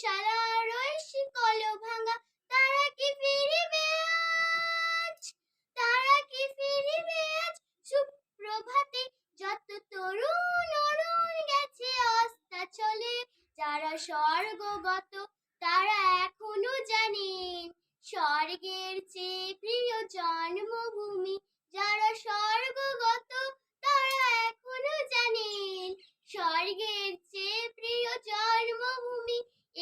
বন্দিশালার ওই শিকল ভাঙা তারা কি ফিরিবে আজ? তারা কি ফিরিবে আজ? সুপ্রভাতে যত তরুণ অরুণ গেছে অস্তাচলে যারা স্বর্গগত, তারা এখনও জানেন স্বর্গের চেয়ে প্রিয় জন্মভূমি যারা স্বর্গগত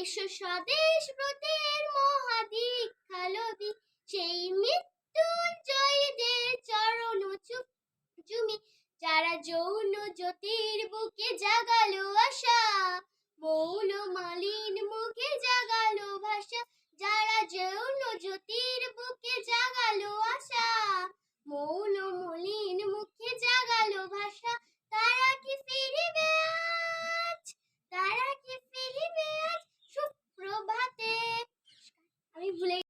এসো স্বদেশ ব্রতের মহাদীক্ষা লবি সেই মৃত্যুঞ্জয়ীদের চরণ জুমি। যারা যৌন জ্যোতির বুকে জাগালো আশা মৌল মালিন মুখে জাগালো ভাষা। যারা যৌন জ্যোতির বুকে জাগালো আশা মৌল